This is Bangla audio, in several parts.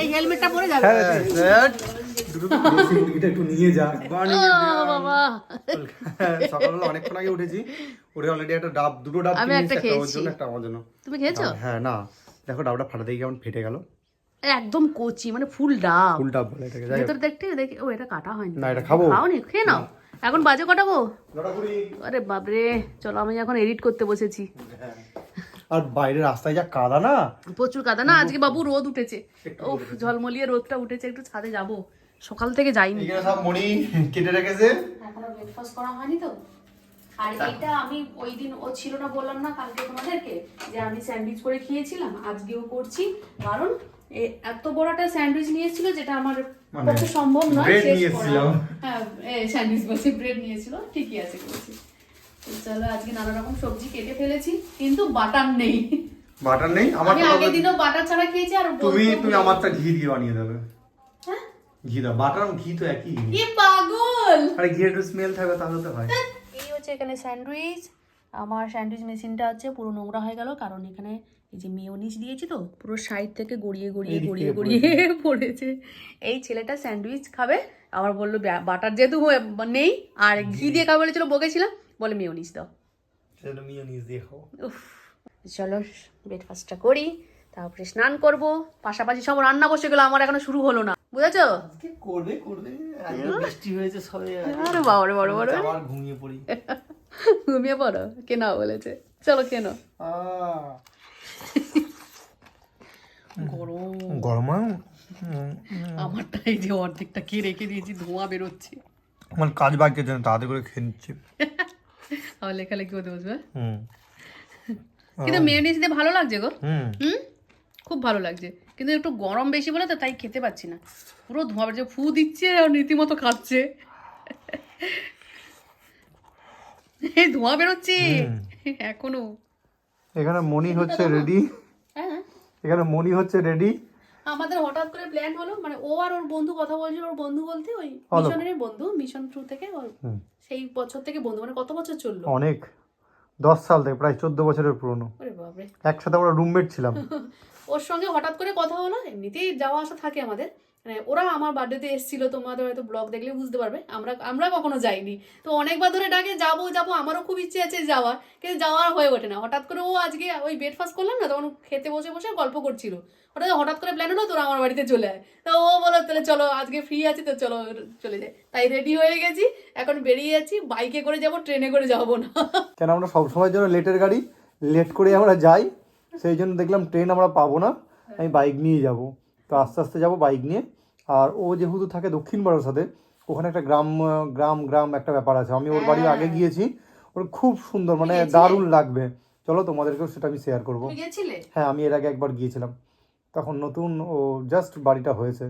এই হেলমেটটা পরে যাবে। হ্যাঁ, দুটো তো বেশি, এটা একটু নিয়ে যা বাবা সকালবেলা অনেকক্ষণ আগে উঠেছি। উঠে অলরেডি একটা ডাব দুটো ডাব আমি একটা এসেছি, একটা ওর খেয়েছি। একটা আমার জন্য। তুমি খেয়েছো? হ্যাঁ না। দেখো ডাবটা ফাটা দিয়ে কেমন ফেটে গেল। একদম কচি মানে ফুল ডাব। ফুল ডাব বলে এটাকে যাই ভেতর দেখতে দেখি ও এটা কাটা হয়নি। না এটা খাব। খাওনি? খেয়ে নাও। এখন বাজে কটাবো আরে বাপরে চলো আমি এখন এডিট করতে বসেছি। আর বাইরে রাস্তায় যা কাদা না? প্রচুর কাদা। না আজকে বাবু রোদ উঠেছে। ও ঝলমলিয়ে রোদটা উঠেছে একটু ছাদে যাব। সকাল থেকে যাইনি। এখানে সব মণি কেটে রেখেছে। এখনও ব্রেকফাস্ট করা হয়নি তো? আর এটা আমি ওই দিন ও ছিল না বললাম না কালকে তোমাদেরকে যে আমি স্যান্ডউইচ করে খেয়েছিলাম আজকেও করছি। কারণ এত বড় একটা স্যান্ডউইচ নিয়ে এসেছিল যেটা আমার মানে পক্ষে সম্ভব নয়। হ্যাঁ স্যান্ডউইচ বলছি ব্রেড নিয়েছিল ঠিকই আছে বলছি তো চলো আজকে নানা রকম সবজি কেটে ফেলেছি কিন্তু বাটার নেই। বাটার নেই? আমার আমি আগের দিনও বাটার ছাড়া খেয়েছি আর তুমি তুমি আমারটা ঘি দিয়ে বানিয়ে দেবে। হ্যাঁ? ঘি দাও। বাটার ঘি তো একই এ পাগল! আরে ঘি একটু স্মেল থাকবে তাহলে তো হয়। এই হচ্ছে এখানে স্যান্ডউইচ। আমার স্যান্ডউইচ মেশিনটা আছে পুরো নোংরা হয়ে গেল কারণ এখানে এই যে মেয়োনিজ দিয়েছি তো পুরো সাইড থেকে গড়িয়ে গড়িয়ে গড়িয়ে গড়িয়ে পড়েছে। এই ছেলেটা স্যান্ডউইচ খাবে। আবার বলল বাটার যেহেতু নেই আর ঘি। দিয়ে খাবে বলেছিল বকেছিলাম। বলে মেয়োনিজ দাও। দিয়ে উফ চলো ব্রেকফাস্টটা করি তারপরে স্নান করব। পাশাপাশি সব রান্না বসে গেলো আমার এখনও শুরু হলো না। বুঝেছ? কি করবে করবে। আজকে বৃষ্টি হয়েছে সবে। আরে বাবা রে বড় বড় আবার ঘুমিয়ে পড়ি। ঘুমিয়ে পড়ো কে না বলেছে। চলো কেন। আহ, গরম। গরম আমারটা এই যে অর্ধেকটা কে রেখে দিয়েছি ধোঁয়া বেরোচ্ছে। আমার কাজ বাকি না তাড়াতাড়ি করে খেয়ে নিচ্ছি। আমার লেখালেখি হতে বসবে। কিন্তু মেয়োনিজ দিয়ে ভালো লাগছে গো। হুম। খুব ভালো লাগছে। কিন্তু একটু গরম বেশি বলে তো তাই খেতে পাচ্ছি না। পুরো ধোঁয়া বেরোচ্ছে ফু দিচ্ছে আর রীতিমতো খাচ্ছে এই ধোঁয়া বেরোচ্ছে। এখনও। এখানে মনি হচ্ছে রেডি হ্যাঁ। এখানে মনি হচ্ছে রেডি আমাদের হঠাৎ করে প্ল্যান হলো মানে ও আর ওর বন্ধু কথা বলছিল ওর বন্ধু বলতে ওই। মিশনের বন্ধু মিশন থ্রু থেকে ওর- সেই বছর থেকে বন্ধু মানে কত বছর চলল? অনেক। দশ সাল থেকে প্রায় চোদ্দ বছরের পুরনো। একসাথে আমরা রুমমেট ছিলাম। ওর সঙ্গে হঠাৎ করে কথা হলো এমনিতেই যাওয়া আসা থাকে আমাদের। মানে ওরা আমার বার্থডেতে এসেছিল, তোমাদের হয়তো ব্লগ দেখলে বুঝতে পারবে। আমরা আমরা কখনো যাইনি। তো অনেকবার ধরে ডাকে, যাব যাব। আমারও খুব ইচ্ছে আছে যাওয়ার, কিন্তু যাওয়ার হয়ে ওঠে না। হঠাৎ করে ও আজকে ওই ব্রেকফাস্ট করলাম না, তখন খেতে বসে বসে গল্প করছিল। ওটা হঠাৎ করে প্ল্যান হলো, তোরা আমার বাড়িতে চলে আয়। তো ও বলো তাহলে চলো, আজকে ফ্রি আছি, তো চলো, চলে যাই। তাই রেডি হয়ে গেছি। এখন বেরিয়ে যাচ্ছি। বাইকে করে যাব ট্রেনে করে যাব না। কেন, আমরা সবসময়ের জন্য লেটের গাড়ি লেট করে আমরা যাই, সেই জন্য দেখলাম ট্রেন আমরা পাবো না। আমি বাইক নিয়ে যাব। তো আস্তে আস্তে যাব বাইক নিয়ে। আর ও যেহেতু থাকে দক্ষিণ সাথে ওখানে একটা গ্রাম গ্রাম গ্রাম একটা ব্যাপার আছে। আমি ওর বাড়ি আগে গিয়েছি ওর খুব সুন্দর মানে দারুণ লাগবে। চলো তোমাদেরকেও সেটা আমি শেয়ার করব। হ্যাঁ আমি এর আগে একবার গিয়েছিলাম। তখন নতুন ও জাস্ট বাড়িটা হয়েছে।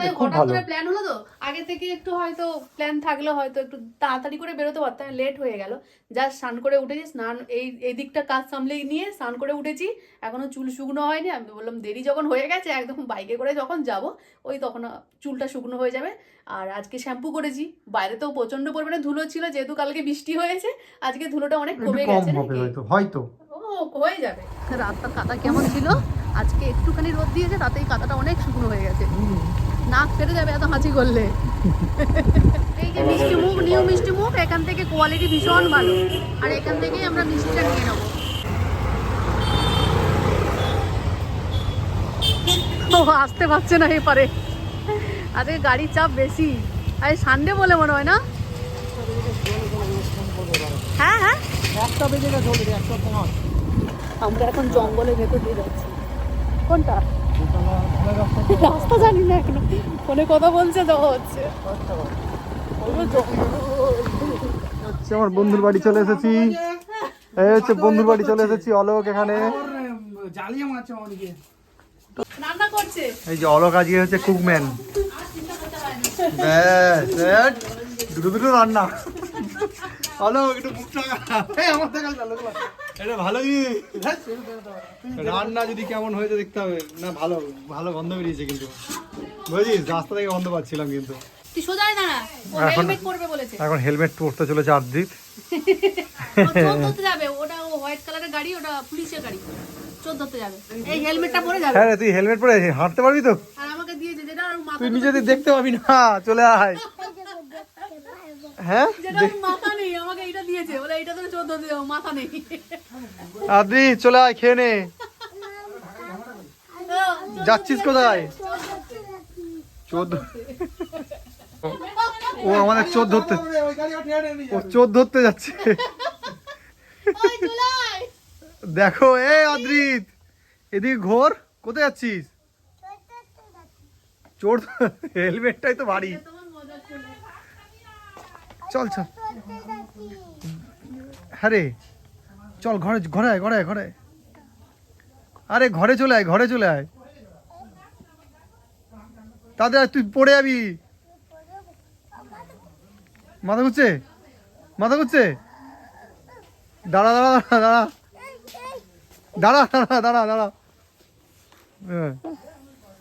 তাই হঠাৎ করে প্ল্যান হলো তো? আগে থেকে একটু হয়তো প্ল্যান থাকলে হয়তো একটু তাড়াতাড়ি করে বেরোতে পারতাম লেট হয়ে গেল। জাস্ট স্নান করে উঠেছি স্নান এই এই দিকটা কাজ সামলে নিয়ে স্নান করে উঠেছি। এখনও চুল শুকনো হয়নি আমি বললাম দেরি যখন হয়ে গেছে একদম বাইকে করে যখন যাব ওই তখন চুলটা শুকনো হয়ে যাবে। আর আজকে শ্যাম্পু করেছি বাইরে তো প্রচণ্ড পরিমাণে ধুলো ছিল যেহেতু কালকে বৃষ্টি হয়েছে আজকে ধুলোটা অনেক কমে গেছে হয়তো হয়ে যাবে। রাতটা কাদা কেমন ছিল? আজকে একটুখানি রোদ দিয়েছে তাতেই কাদাটা অনেক শুকনো হয়ে গেছে। নাক ফেটে যাবে এত হাঁচি করলে। এই যে মিষ্টি মুখ নিউ মিষ্টি মুখ এখান থেকে কোয়ালিটি ভীষণ ভালো। আর এখান থেকেই আমরা মিষ্টিটা নিয়ে নেব। ও আসতে পারছে না এপারে। আজকে গাড়ির চাপ বেশি। আর সানডে বলে মনে হয় না? হ্যাঁ হ্যাঁ। একটা বেজে গেছে আমরা এখন জঙ্গলের ভেতর দিয়ে যাচ্ছি। কোনটা? রাস্তা জানি না এখনও। ফোনে কথা বলছে দেওয়া হচ্ছে। আমার বন্ধুর বাড়ি চলে এসেছি। এই হচ্ছে বন্ধুর বাড়ি চলে এসেছি অলোক এখানে। এই যে অলোক আজকে হচ্ছে কুকম্যান। দুটো দুটো রান্না। অলোক একটু মুখটা আমার দেখা গেল এটা ভালো রান্না যদি কেমন হয়েছে দেখতে হবে। না ভালো ভালো গন্ধ বেরিয়েছে কিন্তু। বুঝেছিস? রাস্তা থেকে গন্ধ পাচ্ছিলাম কিন্তু। এখন হেলমেট পরতে চলেছে হ্যাঁ, তুই হেলমেট পরে হাঁটতে পারবি তো? তুই দেখতে পাবি না। চলে আয়। হ্যাঁ? আদি চলে আয় খেয়ে নে। যাচ্ছিস কোথায়? চোদ্দ ও আমাদের চোর ধরতে ও চোর ধরতে যাচ্ছে। দেখো এ আদ্রিত এদিকে ঘোর কোথায় যাচ্ছিস? চোর হেলমেটটাই তো বাড়ি চল চল। হ্যাঁ রে চল, ঘরে ঘরে আয়, ঘরে ঘরে আরে, ঘরে চলে আয়, ঘরে চলে আয়। তাদের তুই পড়ে যাবি। মাথা ঘুরছে? মাথা ঘুরছে? দাঁড়া দাঁড়া দাঁড়া। দাঁড়া দাঁড়া দাঁড়া দাঁড়া। হ্যাঁ।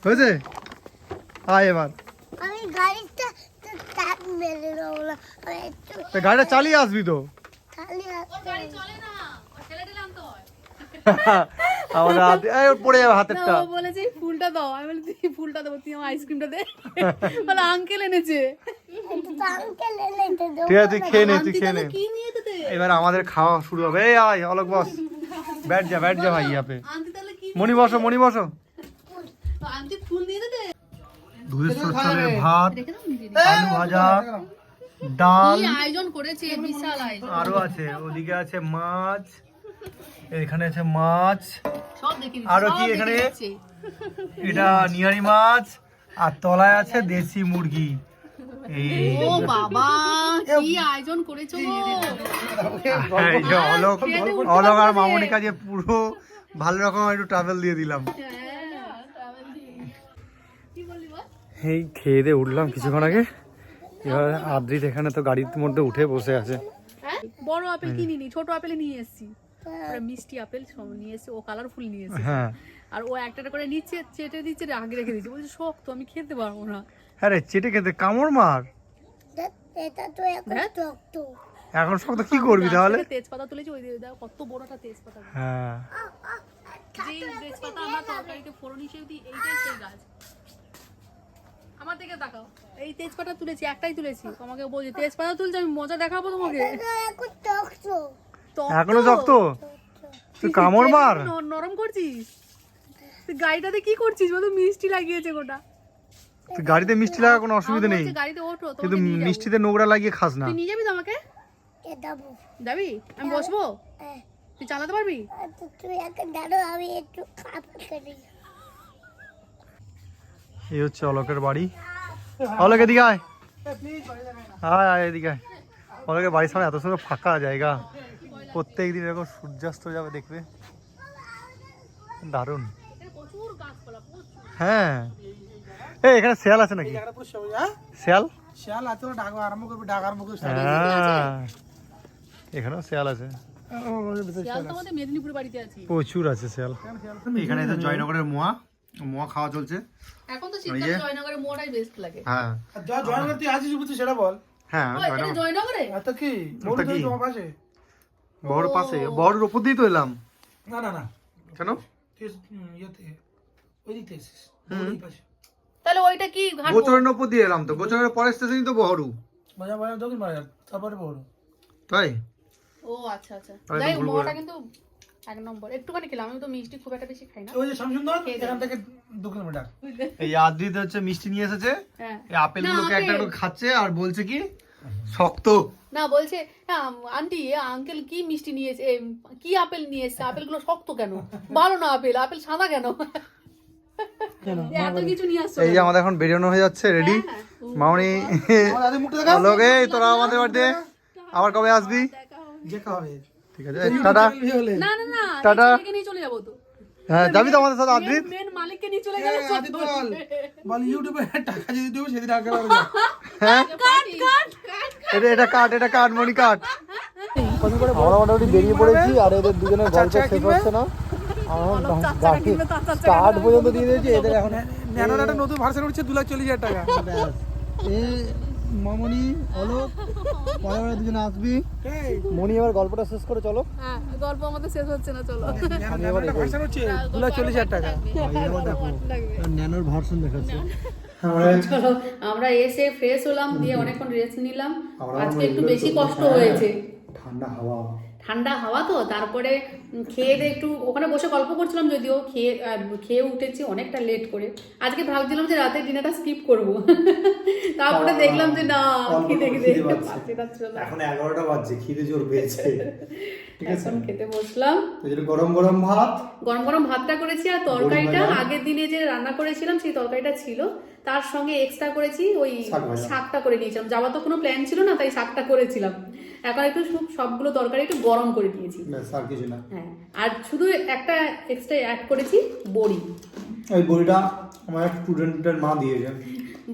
হয়েছে? আয় এবার। আমি গাড়ি তো গাড়িটা চালিয়ে আসবি তো। পড়ে হাতেরটা। ফুলটা দাও। আমি আঙ্কেল এনেছে। ঠিক আছে তুই খেয়ে নে তুই খেয়ে নে। এবার আমাদের খাওয়া শুরু হবে। আয় বস। ব্যাট যা ব্যাট যা মনি বসো মনি বসো। দুধের সরষে ভাত আলু ভাজা ডাল আয়োজন করেছে বিশাল আয়োজন। আরও আছে ওদিকে আছে মাছ এখানে আছে মাছ আরও কি এখানে? এটা নিয়ারি মাছ আর তলায় আছে দেশি মুরগি। ও বাবা কি আয়োজন করেছ গো। হ্যাঁ, অলোক অলোক আর মামনিকা যে পুরো ভালো রকম একটু ট্রাভেল দিয়ে দিলাম। এই খেয়ে দিয়ে উঠলাম কিছুক্ষণ আগে। এবার আদ্রিত এখানে তো গাড়ির মধ্যে উঠে বসে আছে। হ্যাঁ? বড় আপেল কিনিনি ছোট আপেল নিয়ে এসেছি। মিষ্টি আপেল সব নিয়ে এসেছি ও কালারফুল নিয়ে এসেছি। হ্যাঁ। আর ও একটা একটা করে নিচ্ছে চেটে দিচ্ছে আগে রেখে দিচ্ছে। বলছে শক্ত আমি খেতে পারব না। হ্যাঁ রে চেটে খেতে কামড় মার। এটা তো এখন। শক্ত। এখন শক্ত কি করবি তাহলে? তেজপাতা তুলেছি ওই দিয়ে দাও কত বড়টা তেজপাতা। হ্যাঁ। যেই তেজপাতা আমরা তরকারিতে ফোড়ন হিসেবে দিই এইটাই সেই গাছ। তাকাও। এই তেজপাতা তুলেছি একটাই তুলেছি। তোমাকে বলছি তেজপাতা তুলছি আমি মজা দেখাবো তোমাকে। এখন শক্ত? তুই কামড় মার। নরম করছিস? তুই গাড়িটাতে কি করছিস? বলো মিষ্টি লাগিয়েছে গোটা। গাড়িতে মিষ্টি লাগা কোনো অসুবিধা নেই। গাড়িতে ওঠো কিন্তু মিষ্টিতে নোংরা লাগিয়ে খাস না। তুই নিয়ে যাবি তো আমাকে? যাবি? আমি বসবো? তুই চালাতে পারবি? তুই এখন দাঁড়ো আমি একটু খাবার করি এই হচ্ছে অলোকের বাড়ি। অলোক এদিকে আয় আয় এদিকে আয়। অলোকের বাড়ির সামনে এত সুন্দর ফাঁকা জায়গা। প্রত্যেক দিন এরকম সূর্যাস্ত যাবে দেখবে। দারুণ। প্রচুর হ্যাঁ। এই এখানে শেয়াল আছে নাকি? হ্যাঁ? শেয়াল? শিয়াল আছে ওরা ডাকা আরম্ভ করবে ডাক আরম্ভ করবে। হ্যাঁ। এখানেও শেয়াল আছি। প্রচুর আছে শেয়াল। এখানে জয়নগরের মোয়া। মোয়া খাওয়া চলছে। এখন তো এই শীতকালে যে। জয়নগরের বেস্ট লাগে। হ্যাঁ। আর যা জয়েন করতে আছিস তুই সেটা বল। হ্যাঁ জয়নগর জয়নগরে? তো কি? তো তোমার পাশে? বড় পাশে? উপর দিয়ে তো এলাম। না না না। কেন? তুই হুম, ইয়েতে ওই দিক এসেছিস পাশে। তাহলে ওইটা কি গোচরের উপর দিয়ে এলাম তো। গোচরের পরের স্টেশনই তো বহরু দক্ষিণ বাজার তারপরে বড়। তাই? ও আচ্ছা আচ্ছা। যাই। কিন্তু এক নম্বর। একটুখানি খেলাম আমি তো মিষ্টি খুব একটা বেশি খাই না। ওই যে শামসুন্দর এখান থেকে দু কিলোমিটার। এই আদ্রিত হচ্ছে মিষ্টি নিয়ে এসেছে। হ্যাঁ। এই আপেল গুলোকে একটা আপেল। খাচ্ছে আর বলছে কি শক্ত। না বলছে হ্যাঁ আন্টি আঙ্কেল কি মিষ্টি নিয়েছে কি আপেল নিয়ে এসছে? আপেলগুলো শক্ত কেন? ভালো না আপেল আপেল সাদা কেন? কিছু নিয়ে আসছো এই যে আমাদের এখন বেরোনো হয়ে যাচ্ছে রেডি হ্যাঁ, দেখা? লোকে তোরা আমাদের বাড়িতে? আবার কবে আসবি? যে খাবে ঠিক আছে। টাটা। না না না টাটা। নিয়ে চলে যাব তো। হ্যাঁ যাবি তো আমাদের সাথে আদ্রিত মেন মালিককে নিয়ে চলে গেলে আদি বল বল ইউটিউবে টাকা যদি দেবো সেদিন আগে পারবে হ্যাঁ? কাট কাট কাট এটা এটা কাট এটা কাট মনি কাট। আমরা মোটামুটি বেরিয়ে পড়েছি আর এদের দুজনের গল্প শেষ হচ্ছে না। স্টার্ট পর্যন্ত দিয়ে দিয়েছি এদের এখন ন্যানোর একটা নতুন ভার্সন উঠছে দু লাখ চল্লিশ হাজার টাকা। মামনি অলোক পরে দুজন আসবি। মনি এবার গল্পটা শেষ করে চলো। হ্যাঁ গল্প আমাদের শেষ হচ্ছে না চলো। আমি এবার চল্লিশ হাজার টাকা। ন্যানোর ভার্সন দেখাচ্ছে। চলো আমরা এসে ফ্রেশ হলাম দিয়ে অনেকক্ষণ রেস্ট নিলাম। আজকে একটু বেশি কষ্ট হ্যাঁ, হয়েছে। ঠান্ডা হাওয়া। ঠান্ডা হাওয়া তো তারপরে খেয়ে দিয়ে একটু ওখানে বসে গল্প করছিলাম যদিও খেয়ে খেয়ে উঠেছি অনেকটা লেট করে। আজকে ভাবছিলাম যে রাতের ডিনারটা স্কিপ করব। তারপরে দেখলাম যে না খিদে খিদে। এখন এগারোটা বাজছে খিদে জোর পেয়েছে। এখন খেতে বসলাম। গরম গরম ভাত। গরম গরম ভাতটা করেছি আর তরকারিটা আগের দিনে যে রান্না করেছিলাম সেই তরকারিটা ছিল। তার সঙ্গে এক্সট্রা করেছি ওই শাকটা করে নিয়েছিলাম। যাওয়া তো কোনো প্ল্যান ছিল না তাই শাকটা করেছিলাম। এখন একটু সব- সবগুলো তরকারি একটু গরম করে দিয়েছি আর কিছু না। হ্যাঁ আর শুধু একটা এক্সট্রা অ্যাড করেছি বড়ি। এই বড়িটা আমার স্টুডেন্টের মা দিয়েছে।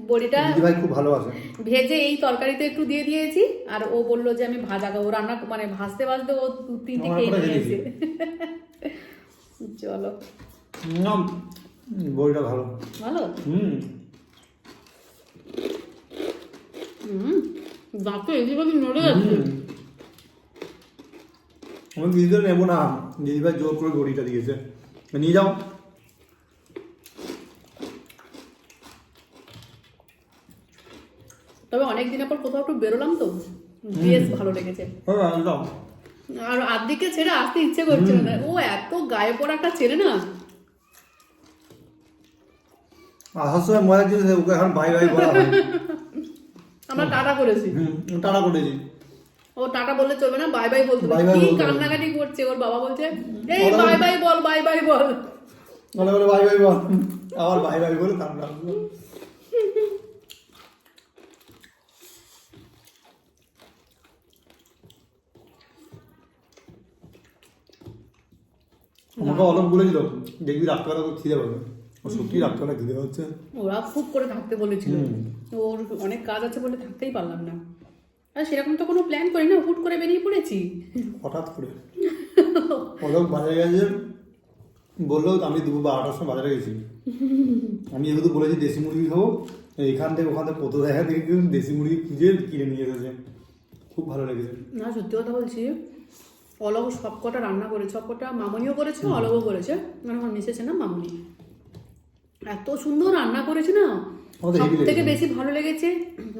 বড়িটা ভাই খুব ভালোবাসে। ভেজে এই তরকারিতে একটু দিয়ে দিয়েছি আর ও বলল যে আমি ভাজা খাব। রান্না মানে ভাজতে ভাজতে ও দু তিনটে খেয়ে নিয়েছে। চলো। বড়িটা ভালো। ভালো? হুম। দাঁতে এদিকে নড়ে যাচ্ছে। আমি নেব না দিদি ভাই জোর করে দিয়েছে। নিয়ে যাও। তবে অনেক দিনের পর কোথাও একটু বেরোলাম তো। বেশ ভালো লেগেছে। হ্যাঁ আর আর্ধেককে ছেড়ে আসতে ইচ্ছে করছিল না। ও এত গায়ে পড়া একটা ছেলে না। আসার সময় মজা জিনিস ওকে এখন বাই বাই বলা হয়। আমরা টাটা করেছি। হুম টাটা করেছি। ও টাটা বললে চলবে না বাই বাই বলতে হবে কি কান্নাকাটি করছে ওর বাবা বলছে এই বাই বাই বল বাই বাই বল। বলে বলে বাই বাই বল। আবার বাই বাই বলে কান্না। আমাকে অলপ বলেছিল দেখবি রাত্রেবেলা তো খিদে পাবে। সত্যি রাত্রেবেলা খিদে হচ্ছে? ওরা খুব করে থাকতে বলেছিল। হুম। ওর অনেক কাজ আছে বলে থাকতেই পারলাম না। আর সেরকম তো কোনো প্ল্যান করি না হুট করে বেরিয়ে পড়েছি। হঠাৎ করে। অলক বাজারে গেছে বলল আমি দুপুর বারোটার সময় বাজারে গেছি। আমি যেহেতু বলেছি দেশি মুরগি খাব এখান থেকে ওখান থেকে কত দেখা থেকে দেশি মুরগি খুঁজে কিনে নিয়ে এসেছে। খুব ভালো লেগেছে। না সত্যি কথা বলছি অলগ সব কটা রান্না করেছে সব কটা মামনিও করেছে অলগও করেছে। মানে আমার মিশেছে না মামনি। এত সুন্দর রান্না করেছে না? সব থেকে বেশি ভালো লেগেছে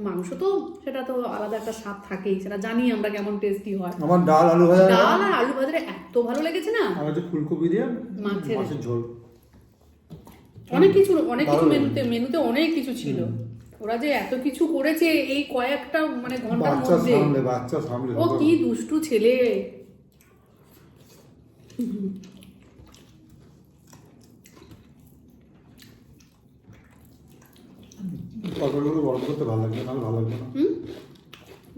মাংস তো সেটা তো আলাদা একটা স্বাদ থাকেই সেটা জানি আমরা কেমন টেস্টি হয়। আমার ডাল আলু ভাজা ডাল আর আলু ভাজাটা এত ভালো লেগেছে না? আর হচ্ছে ফুলকপি দিয়ে মাছের- ঝোল। অনেক কিছু অনেক কিছু মেনুতে মেনুতে অনেক কিছু ছিল। ওরা যে এত কিছু করেছে এই কয়েকটা মানে ঘণ্টার বাচ্চা মধ্যে। সামলে বাচ্চা সামলে। ও কি দুষ্টু ছেলে। তরকারিগুলো গরম করতে ভালো লাগবে নাহলে ভালো লাগবে না। হুম?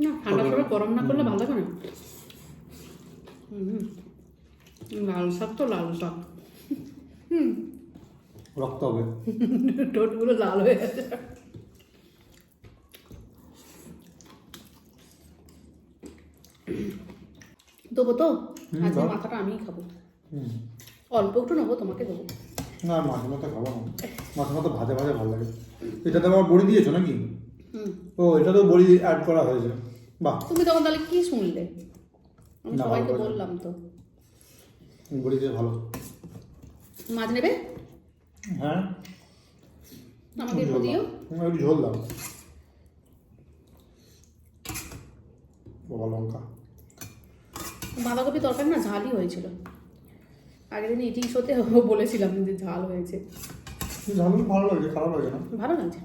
না ঠান্ডা করে গরম না করলে ভালো লাগে না? হুম লাল শাক তো লাল শাক। রক্ত হবে। ঠোঁটগুলো লাল হয়ে গেছে। দেবো তো? আজকে মাথাটা আমিই খাব। অল্প একটু নেব তোমাকে দেবো। না মাছের মাথা খাব না। মাছের মাথা ভাজা ভাজা ভালো লাগে। এটাতে আবার বড়ি দিয়েছ নাকি? ও এটা তো বড়ি অ্যাড করা হয়েছে। বাহ। তুমি তখন তাহলে কি শুনলে? আমি সবাইকে বললাম তো। বড়ি দিয়ে ভালো। মাছ নেবে? হ্যাঁ। আমাকে একটু দিও। একটু ঝোল দাও। বাবা লঙ্কা। বাঁধাকপি তরকারি না ঝালই হয়েছিল। আগের দিন ইটিং শোতে বলেছিলাম যে ঝাল হয়েছে। ঝাল ভালো লাগছে খারাপ লাগে না? ভালো লাগছে।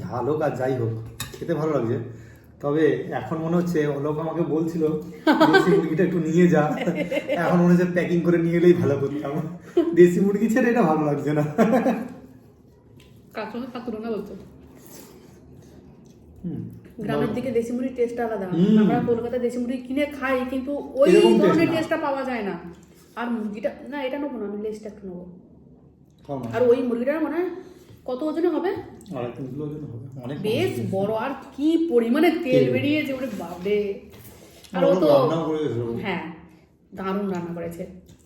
ঝাল হোক আর যাই হোক খেতে ভালো লাগছে। তবে এখন মনে হচ্ছে অলোক আমাকে বলছিল দেশি মুরগিটা একটু নিয়ে যা। এখন মনে হচ্ছে প্যাকিং করে নিয়ে এলেই ভালো করতাম। দেশি মুরগি ছেড়ে এটা ভালো লাগছে না। তুলনা করছ হুম। গ্রামের দিকে দেশি মুড়ির টেস্ট আলাদা। আমরা কলকাতায় দেশি মুড়ি কিনে খাই কিন্তু ওই ধরনের টেস্টটা পাওয়া যায় না। আর মুরগিটা না এটা নেব না আমি লেসটা একটু নেব। আর ওই মুরগিটার মানে কত ওজনে হবে? বেশ বড় আর কি পরিমাণে তেল। বেরিয়েছে ওরে বাবরে আর ও তো। হ্যাঁ দারুণ রান্না করেছে।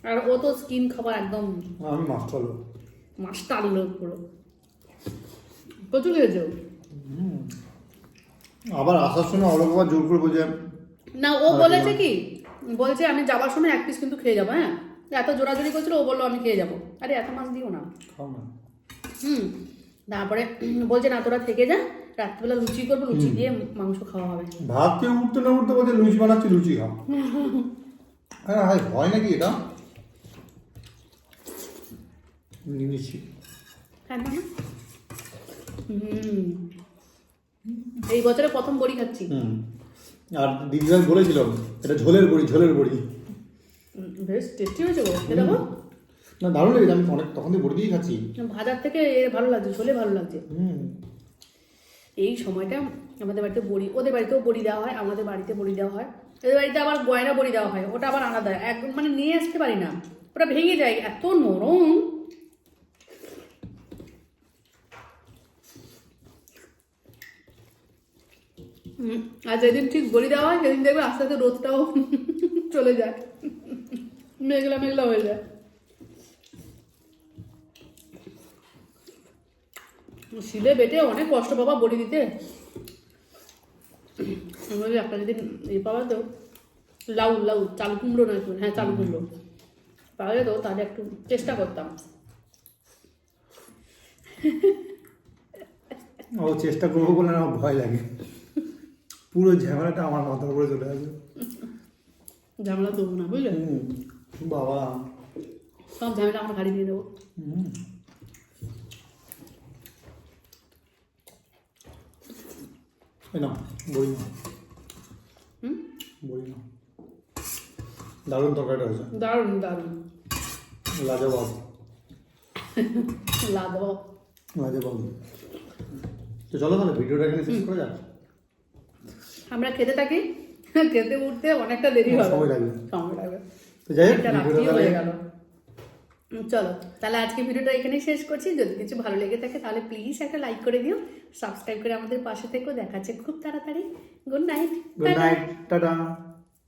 আর ও তো স্কিন খাবার একদম আমি মাস্টার লোক। মাস্টার লোক পুরো। প্রচুর খেয়েছে। আবার আসার সময় অলোক জোর করে বলছে না ও বলেছে কি বলছে আমি যাবার সময় এক পিস কিন্তু খেয়ে যাব হ্যাঁ? এত জোরাজোরি করছিল ও বলল আমি খেয়ে যাব। আরে এত মাছ দিও না। হুম তারপরে বলছে না তোরা থেকে যা রাত্রিবেলা লুচি করব লুচি দিয়ে মাংস খাওয়া হবে। ভাত থেকে উঠতে না উঠতে বলছে লুচি বানাচ্ছি লুচি খাও। হ্যাঁ হয় হয় নাকি এটা? নিয়ে নিচ্ছি। খায় না? না? হুম এই বছরে প্রথম বড়ি খাচ্ছি। আর দিদিভাই বলেছিল এটা ঝোলের বড়ি ঝোলের বড়ি। বেশ টেস্টি হয়েছে গো এটা দেখো। না দারুণ লেগেছে আমি অনেক তখন দিয়ে বড়ি দিয়েই খাচ্ছি। ভাজার থেকে ভালো লাগছে ঝোলে ভালো লাগছে। হুম। এই সময়টা আমাদের বাড়িতে বড়ি ওদের বাড়িতেও বড়ি দেওয়া হয় আমাদের বাড়িতে বড়ি দেওয়া হয়। ওদের বাড়িতে আবার গয়না বড়ি দেওয়া হয় ওটা আবার আলাদা একদম মানে নিয়ে আসতে পারি না। ওটা ভেঙে যায় এত নরম হুম, আর যেদিন ঠিক বলি দেওয়া হয় সেদিন দেখবে আস্তে আস্তে রোদটাও চলে যায়। মেঘলা মেঘলা হয়ে যায়। শিলে বেটে অনেক কষ্ট বাবা বড়ি দিতে। আমি একটা যদি এ পাওয়া তো লাউ লাউ চাল কুমড়ো নয় হ্যাঁ চাল কুমড়ো। পাওয়া যেত তাহলে একটু চেষ্টা করতাম। ও চেষ্টা করব বলে আমার ভয় লাগে। পুরো ঝামেলাটা আমার মাথার উপরে চলে আসবে ঝামেলা তবু না বুঝলে? বাবা। সব ঝামেলা আমার গাড়ি হুম। এই নাও বই হুম? বই নাও। দারুণ তরকারিটা হয়েছে। দারুণ দারুণ। লাজবাব। লাদব লাজবাব। তো চলো তাহলে ভিডিওটা এখানে শেষ করা যাক। আমরা খেতে থাকি খেতে উঠতে অনেকটা দেরি হবে। সময় লাগবে। সময় লাগবে। তো যাই হোক হয়ে চলো তাহলে আজকে ভিডিওটা এখানেই শেষ করছি। যদি কিছু ভালো লেগে থাকে তাহলে প্লিজ একটা লাইক করে দিও। সাবস্ক্রাইব করে আমাদের পাশে থেকেও দেখাচ্ছে। খুব তাড়াতাড়ি। Good night good night tata.